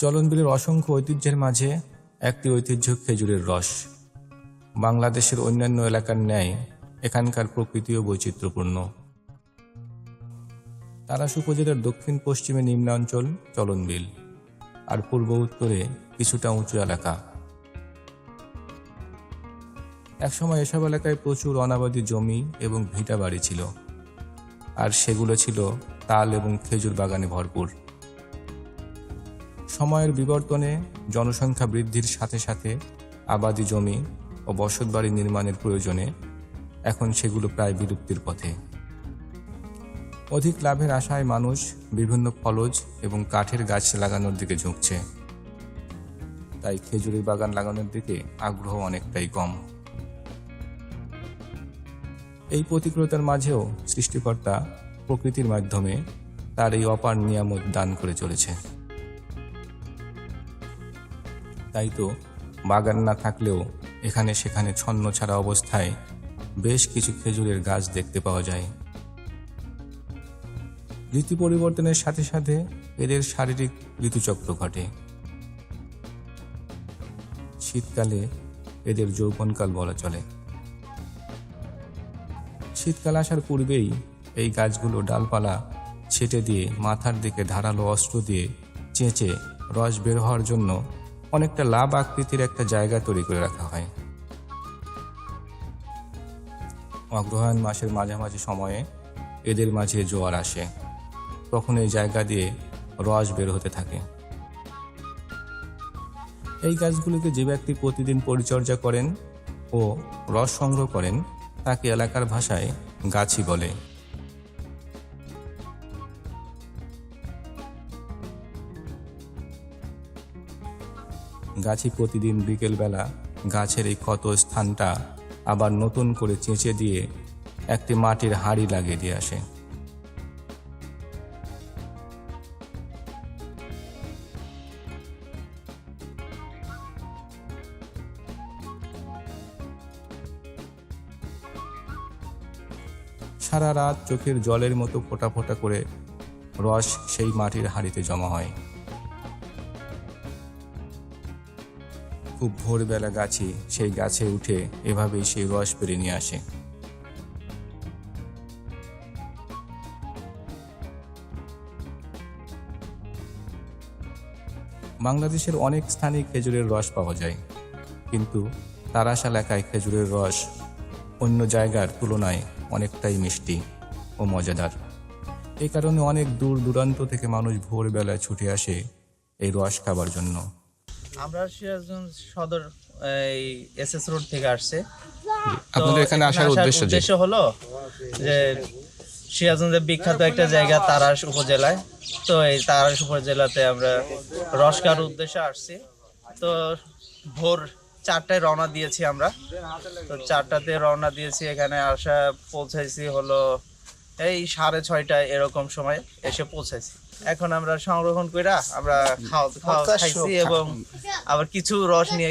চলনবিলের অসংখ্য ঐতিহ্যের মাঝে একটি ঐতিহ্য খেজুরের রস। বাংলাদেশের অন্যান্য এলাকার ন্যায় এখানকার প্রকৃতিও বৈচিত্র্যপূর্ণ। তারাস উপজেলার দক্ষিণ পশ্চিমে নিম্নাঞ্চল চলনবিল, আর পূর্ব উত্তরে কিছুটা উঁচু এলাকা। একসময় এসব এলাকায় প্রচুর অনাবাদী জমি এবং ভিটা বাড়ি ছিল, আর সেগুলো ছিল তাল এবং খেজুর বাগানে ভরপুর। সময়ের বিবর্তনে জনসংখ্যা বৃদ্ধির সাথে সাথে আবাদি জমি ও বসতবাড়ি নির্মাণের প্রয়োজনে এখন সেগুলো প্রায় বিলুপ্তির পথে। অধিক লাভের আশায় মানুষ বিভিন্ন ফলজ এবং কাঠের গাছ লাগানোর দিকে ঝুঁকছে। তাই খেজুরের বাগান লাগানোর দিকে আগ্রহ অনেকটাই কম। এই প্রতিকূলতার মাঝেও সৃষ্টিকর্তা প্রকৃতির মাধ্যমে তার এই অপার নিয়ামত দান করে চলেছে। তাই তো বাগান না থাকলেও এখানে সেখানে ছন্ন ছাড়া অবস্থায় বেশ কিছু খেজুরের গাছ দেখতে পাওয়া যায়। ঋতু পরিবর্তনের সাথে সাথে এদের শারীরিক ঋতুচক্র ঘটে। শীতকালে এদের যৌবনকাল বলা চলে। শীতকাল আসার পূর্বেই এই গাছগুলো ডালপালা ছেটে দিয়ে মাথার দিকে ধারালো অস্ত্র দিয়ে চেঁচে রস বের হওয়ার জন্য অনেকটা লাভ আকৃতির একটা জায়গা তৈরি করে রাখা হয়। অগ্রহায়ণ মাসের মাঝামাঝি সময়ে এদের মাঝে জোয়ার আসে। তখন এই জায়গা দিয়ে রস বের হতে থাকে। এই গাছগুলিকে যে ব্যক্তি প্রতিদিন পরিচর্যা করেন ও রস সংগ্রহ করেন, তাকে এলাকার ভাষায় গাছি বলে। গাছি প্রতিদিন বিকেলবেলা গাছের এই ক্ষত স্থানটা আবার নতুন করে চেঁচে দিয়ে একটি মাটির হাড়ি লাগিয়ে দিয়ে আসে। সারা রাত চোখের জলের মতো ফোটা ফোটা করে রস সেই মাটির হাড়িতে জমা হয়। খুব ভোরবেলা গাছি, সেই গাছে উঠে এভাবেই সেই রস পেরে নিয়ে আসে। বাংলাদেশের অনেক স্থানে খেজুরের রস পাওয়া যায়, কিন্তু তারাস এলাকায় খেজুরের রস অন্য জায়গার তুলনায় অনেকটাই মিষ্টি ও মজাদার। এই কারণে অনেক দূর দূরান্ত থেকে মানুষ ভোরবেলায় ছুটে আসে এই রস খাবার জন্য। আমরা সিরাজগঞ্জ সদর এই এসএস রোড থেকে আসছে। আপনাদের এখানে আসার উদ্দেশ্য উদ্দেশ্য হলো যে সিরাজগঞ্জের বিখ্যাত একটা জায়গা তারাস উপজেলায়। তো এই তারাস উপজেলাতে আমরা রসকার উদ্দেশ্যে আসছি। তো ভোর চারটায় রওনা দিয়েছি আমরা। তো চারটাতে রওনা দিয়েছি এখানে আসা পৌঁছাইছি হলো এই সাড়ে ছয়টায় এরকম সময় এসে পৌঁছাইছি। এখন আমরা সংরক্ষণ কইরা আমরা খাওয়া খাওয়া খাইছি এবং আবার কিছু রস নিয়ে।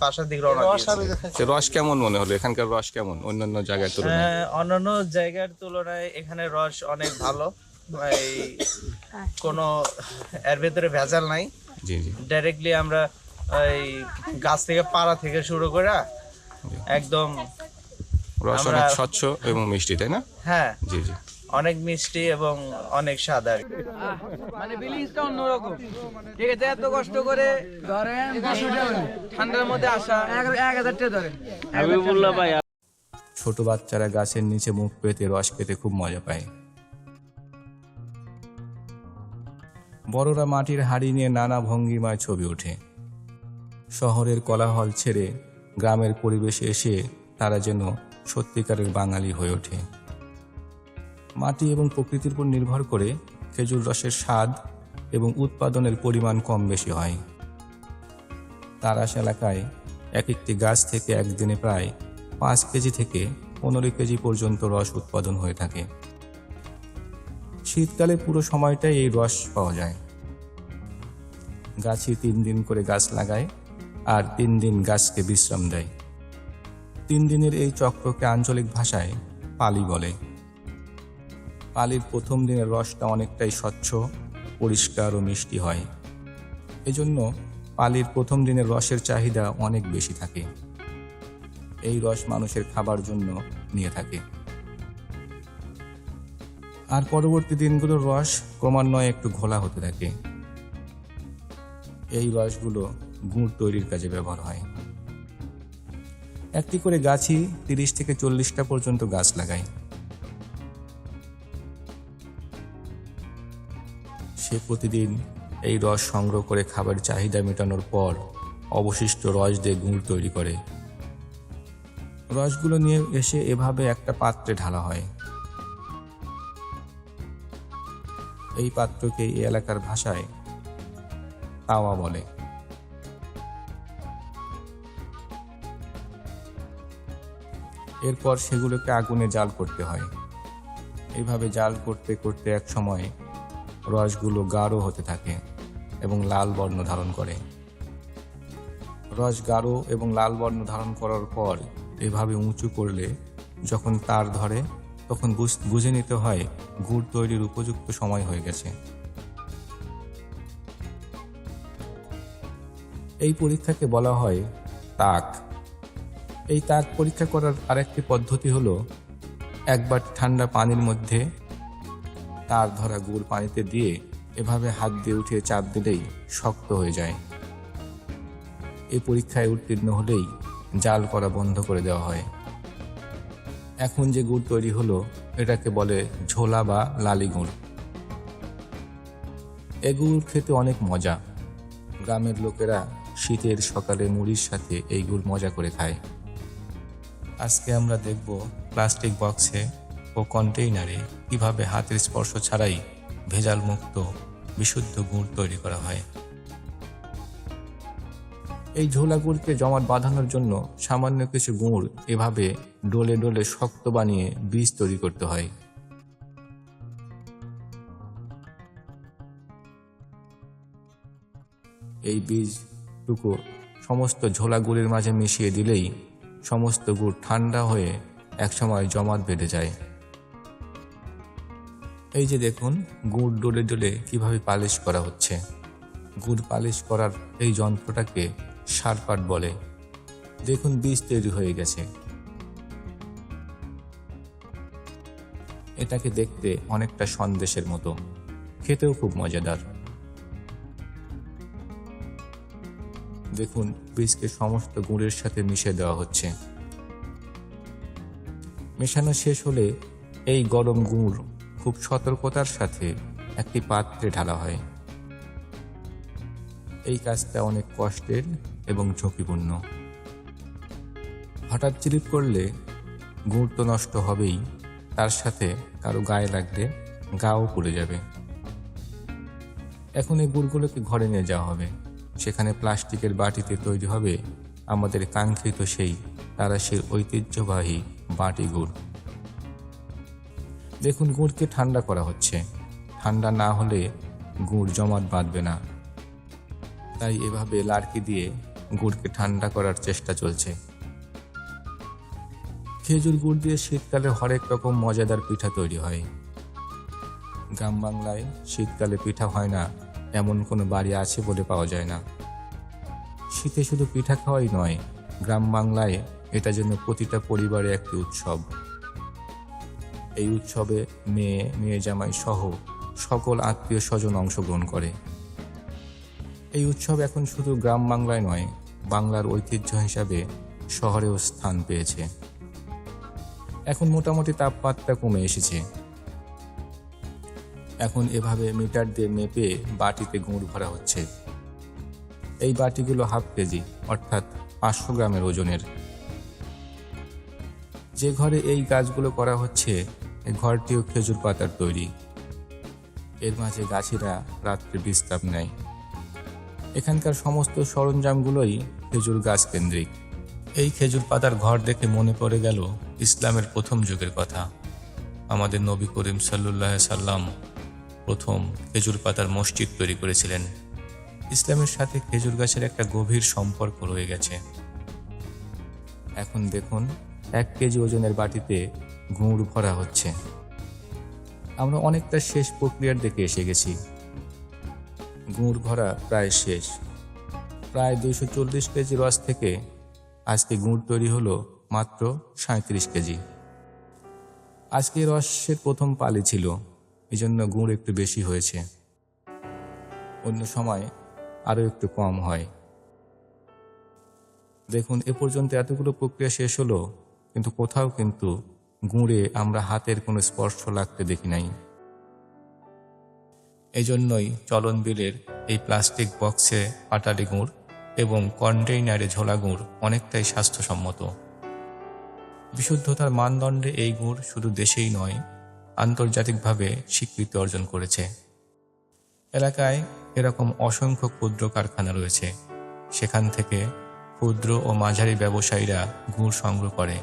বাসার দিকে রওনা দিয়েছি। রস কেমন মনে হলো? এখানকার রস কেমন? অন্যান্য জায়গায় তুলনায়? হ্যাঁ, অন্যান্য জায়গার তুলনায় এখানে রস অনেক ভালো। এই কোনো এর ভেতরে ভেজাল নাই। জি জি। ডাইরেক্টলি আমরা এই গাছ থেকে পাড়া থেকে শুরু করে একদম রস অনেক স্বচ্ছ এবং মিষ্টি তাই না? হ্যাঁ। জি জি। অনেক মিষ্টি এবং অনেক স্বাদ আর মানে ফিলিংসটা অন্যরকম। ঠিক আছে এত কষ্ট করে ধরেন ঠান্ডার মধ্যে আসা। এক এক হাজার টাকা ধরেন। হাবিবুল্লাহ ভাই ছোট বাচ্চারা গাছের নিচে মুখ পেতে রস পেতে খুব মজা পায়। বড়রা মাটির হাড়ি নিয়ে নানা ভঙ্গিমায় ছবি ওঠে। শহরের কোলাহল ছেড়ে গ্রামের পরিবেশে এসে তারা যেন সত্যিকারের বাঙালি হয়ে ওঠে। মাটি এবং প্রকৃতির উপর নির্ভর করে খেজুর রসের স্বাদ এবং উৎপাদনের পরিমাণ কম বেশি হয়। তারাস এলাকায় এক একটি গাছ থেকে একদিনে প্রায় পাঁচ কেজি থেকে পনেরো কেজি পর্যন্ত রস উৎপাদন হয়ে থাকে। শীতকালে পুরো সময়টাই এই রস পাওয়া যায়। গাছি তিন দিন করে গাছ লাগায় আর তিন দিন গাছকে বিশ্রাম দেয়। তিন দিনের এই চক্রকে আঞ্চলিক ভাষায় পালি বলে। পালির প্রথম দিনের রসটা অনেকটাই স্বচ্ছ, পরিষ্কার ও মিষ্টি হয়। এজন্য পালির প্রথম দিনের রসের চাহিদা অনেক বেশি থাকে। এই রস মানুষের খাবার জন্য নিয়ে থাকে। আর পরবর্তী দিনগুলোর রস ক্রমান্বয়ে একটু ঘোলা হতে থাকে। এই রসগুলো গুড় তৈরির কাজে ব্যবহার হয়। একটি করে গাছই তিরিশ থেকে চল্লিশটা পর্যন্ত গাছ লাগায়। সে প্রতিদিন এই রস সংগ্রহ করে খাবার চাহিদা মেটানোর পর অবশিষ্ট রস দিয়ে গুড় তৈরি করে। রসগুলো নিয়ে এসে এভাবে একটা পাত্রে ঢালা হয়। এই পাত্রকে এই এলাকার ভাষায় তাওয়া বলে। এরপর সেগুলোকে আগুনে জাল করতে হয়। এইভাবে জাল করতে করতে এক সময় রসগুলো গাঢ় হতে থাকে এবং লাল বর্ণ ধারণ করে। রস গাঢ় এবং লাল বর্ণ ধারণ করার পর এভাবে উঁচু করলে যখন তার ধরে, তখন বুঝে নিতে হয় গুড় তৈরির উপযুক্ত সময় হয়ে গেছে। এই পরীক্ষাকে বলা হয় তাক। এই তাক পরীক্ষা করার আরেকটি পদ্ধতি হলো একবার ঠান্ডা পানির মধ্যে তার ধরা গুড় পানিতে দিয়ে এভাবে হাত দিয়ে উঠিয়ে চাপ দিলেই শক্ত হয়ে যায়। এই পরীক্ষায় উত্তীর্ণ হলেই জাল করা বন্ধ করে দেওয়া হয়। এখন যে গুড় তৈরি হলো, এটাকে বলে ঝোলা বা লালি গুড়। এ গুড় খেতে অনেক মজা। গ্রামের লোকেরা শীতের সকালে মুড়ির সাথে এই গুড় মজা করে খায়। আজকে আমরা দেখব প্লাস্টিক বক্সে ও কন্টেইনারে কীভাবে হাতের স্পর্শ ছাড়াই ভেজাল মুক্ত, বিশুদ্ধ গুড় তৈরি করা হয়। এই ঝোলা গুড়কে জমাট বাঁধানোর জন্য সামান্য কিছু গুড় এভাবে ডোলে ডোলে শক্ত বানিয়ে বীজ তৈরি করতে হয়। এই বীজটুকু সমস্ত ঝোলা গুড়ের মাঝে মিশিয়ে দিলেই সমস্ত গুড় ঠান্ডা হয়ে একসময় জমাট বেঁধে যায়। এই যে দেখুন, গুড় ডলে ডলে কীভাবে পালিশ করা হচ্ছে। গুড় পালিশ করার এই যন্ত্রটাকে সারপাট বলে। দেখুন, বীজ তৈরি হয়ে গেছে। এটাকে দেখতে অনেকটা সন্দেশের মতো। খেতেও খুব মজাদার। দেখুন বীজকে সমস্ত গুড়ের সাথে মিশিয়ে দেওয়া হচ্ছে। মেশানো শেষ হলে এই গরম গুড় খুব সতর্কতার সাথে একটি পাত্রে ঢালা হয়। এই কাজটা অনেক কষ্টের এবং ঝুঁকিপূর্ণ। হঠাৎ চিলিপ করলে গুড় তো নষ্ট হবেই, তার সাথে কারও গায়ে লাগলে গাও পড়ে যাবে। এখন এই গুড়গুলোকে ঘরে নিয়ে যাওয়া হবে। সেখানে প্লাস্টিকের বাটিতে তৈরি হবে আমাদের কাঙ্ক্ষিত সেই তারা তারাশের ঐতিহ্যবাহী বাটি গুড়। দেখুন, গুড়কে ঠান্ডা করা হচ্ছে। ঠান্ডা না হলে গুড় জমাট বাঁধবে না। তাই এভাবে লাড়কি দিয়ে গুড়কে ঠান্ডা করার চেষ্টা চলছে। খেজুর গুড় দিয়ে শীতকালে হরেক রকম মজাদার পিঠা তৈরি হয়। গ্রাম বাংলায় শীতকালে পিঠা হয় না। এমন কোনো বাড়ি আছে বলে পাওয়া যায় না। শীতে শুধু পিঠা খাওয়াই নয়, গ্রাম বাংলায় এটা যেন প্রতিটা পরিবারে একটি উৎসব। এই উৎসবে মেয়ে মেয়ে জামাই সহ সকল আত্মীয় স্বজন অংশগ্রহণ করে। এই উৎসব এখন শুধু গ্রাম বাংলায় নয়, বাংলার ঐতিহ্য হিসাবে শহরেও স্থান পেয়েছে। এখন মোটামুটি তাপমাত্রা কমে এসেছে। এখন এভাবে মিটার দিয়ে মেপে বাটিতে গুঁড় ভরা হচ্ছে। এই বাটিগুলো হাফ কেজি, অর্থাৎ পাঁচশো গ্রামের ওজনের। যে ঘরে এই গাছগুলো করা হচ্ছে, ঘরটিও খেজুর পাতার তৈরি। এর মাঝে গাছিরা রাত্রে বিশ্রাম নেয়। এখানকার সমস্ত সরঞ্জামগুলোই খেজুর গাছ কেন্দ্রিক। এই খেজুর পাতার ঘর দেখে মনে পড়ে গেল ইসলামের প্রথম যুগের কথা। আমাদের নবী করিম সাল্লুল্লাহ সাল্লাম প্রথম খেজুর পাতার মসজিদ তৈরি করেছিলেন। ইসলামের সাথে খেজুর গাছের একটা গভীর সম্পর্ক রয়ে গেছে। এখন দেখুন, এক কেজি ওজনের বাটিতে গুড় ভরা হচ্ছে। আমরা অনেকটা শেষ প্রক্রিয়ার দিকে এসে গেছি। গুড় ভরা প্রায় শেষ। প্রায় দুইশো চল্লিশ কেজি রস থেকে আজকে গুড় তৈরি হলো মাত্র সাঁত্রিশ কেজি। আজকে রসের প্রথম পালি ছিল। এই জন্য গুড় একটু বেশি হয়েছে। অন্য সময় আরও একটু কম হয়। দেখুন, এ পর্যন্ত এতগুলো প্রক্রিয়া শেষ হলো, কিন্তু কোথাও কিন্তু গুঁড়ে আমরা হাতের কোনো স্পর্শ লাগতে দেখি নাই। এই জন্যই চলন বিলের এই প্লাস্টিক বক্সে পাটালি গুড় এবং কন্টেইনারে ঝোলা গুড় অনেকটাই স্বাস্থ্যসম্মত। বিশুদ্ধতার মানদণ্ডে এই গুড় শুধু দেশেই নয় আন্তর্জাতিকভাবে স্বীকৃতি অর্জন করেছে। এলাকায় এরকম অসংখ্য ক্ষুদ্র কারখানা রয়েছে। সেখান থেকে ক্ষুদ্র ও মাঝারি ব্যবসায়ীরা গুড় সংগ্রহ করে।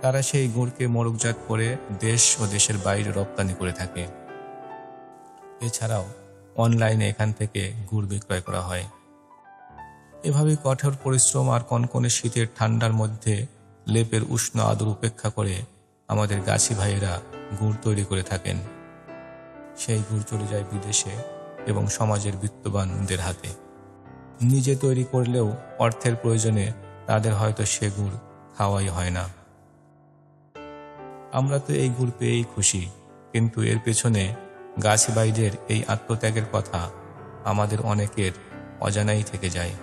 তারা সেই গুড়কে মোড়কজাত করে দেশ ও দেশের বাইরে রপ্তানি করে থাকে। এছাড়াও অনলাইনে এখান থেকে গুড় বিক্রয় করা হয়। এভাবে কঠোর পরিশ্রম আর কনকনে শীতের ঠান্ডার মধ্যে লেপের উষ্ণ আদর উপেক্ষা করে আমাদের গাছি ভাইয়েরা গুড় তৈরি করে থাকেন। সেই গুড় চলে যায় বিদেশে এবং সমাজের বিত্তবানদের হাতে। নিজে তৈরি করলেও অর্থের প্রয়োজনে তাদের হয়তো সে গুড় খাওয়াই হয় না। আমরা তো এই গুড় পেয়েই খুশি, কিন্তু এর পেছনে গাছ বাইরের এই আত্মত্যাগের কথা আমাদের অনেকের অজানাই থেকে যায়।